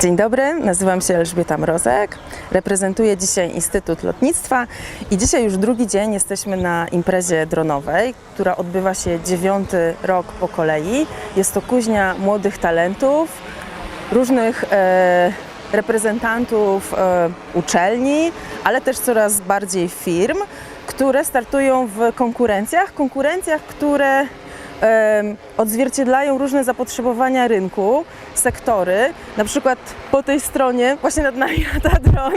Dzień dobry, nazywam się Elżbieta Mrozek, reprezentuję dzisiaj Instytut Lotnictwa i dzisiaj już drugi dzień jesteśmy na imprezie dronowej, która odbywa się dziewiąty rok po kolei. Jest to kuźnia młodych talentów, różnych e, reprezentantów e, uczelni, ale też coraz bardziej firm, które startują w konkurencjach, konkurencjach, które odzwierciedlają różne zapotrzebowania rynku, sektory. Na przykład po tej stronie, właśnie nad nami lata dron,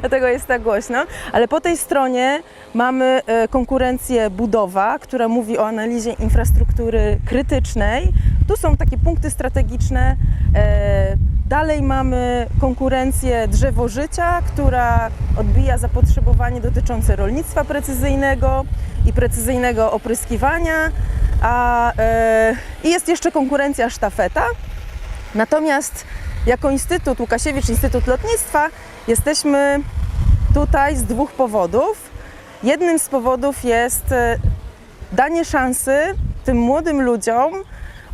dlatego jest tak głośno, ale po tej stronie mamy e, konkurencję budowa, która mówi o analizie infrastruktury krytycznej. Tu są takie punkty strategiczne. e, Dalej mamy konkurencję drzewo życia, która odbija zapotrzebowanie dotyczące rolnictwa precyzyjnego i precyzyjnego opryskiwania. A, I jest jeszcze konkurencja sztafeta. Natomiast jako Instytut Łukasiewicz, Instytut Lotnictwa, jesteśmy tutaj z dwóch powodów. Jednym z powodów jest e, danie szansy tym młodym ludziom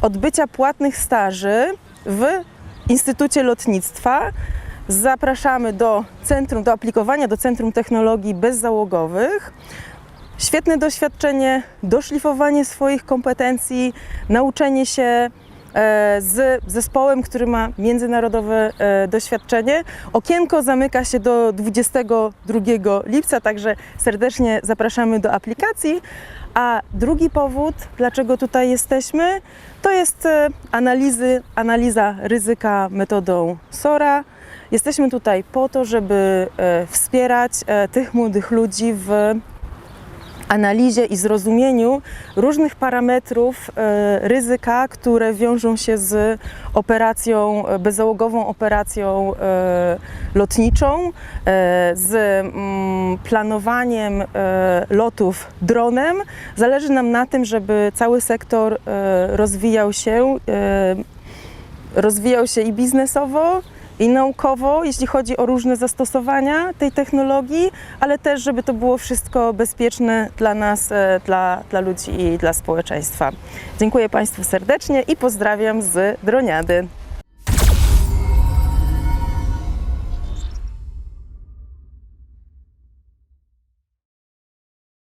odbycia płatnych staży w Instytucie Lotnictwa. Zapraszamy do centrum, do aplikowania do Centrum Technologii Bezzałogowych. Świetne doświadczenie, doszlifowanie swoich kompetencji, nauczenie się e, z zespołem, który ma międzynarodowe e, doświadczenie. Okienko zamyka się do 22 lipca, także serdecznie zapraszamy do aplikacji. A drugi powód, dlaczego tutaj jesteśmy, to jest e, analizy, analiza ryzyka metodą SORA. Jesteśmy tutaj po to, żeby wspierać tych młodych ludzi w analizie i zrozumieniu różnych parametrów e, ryzyka, które wiążą się z operacją, e, bezzałogową operacją e, lotniczą, z mm, planowaniem lotów dronem. Zależy nam na tym, żeby cały sektor rozwijał się, rozwijał się i biznesowo, i naukowo, jeśli chodzi o różne zastosowania tej technologii, ale też, żeby to było wszystko bezpieczne dla nas, e, dla, dla ludzi i dla społeczeństwa. Dziękuję Państwu serdecznie i pozdrawiam z Droniady.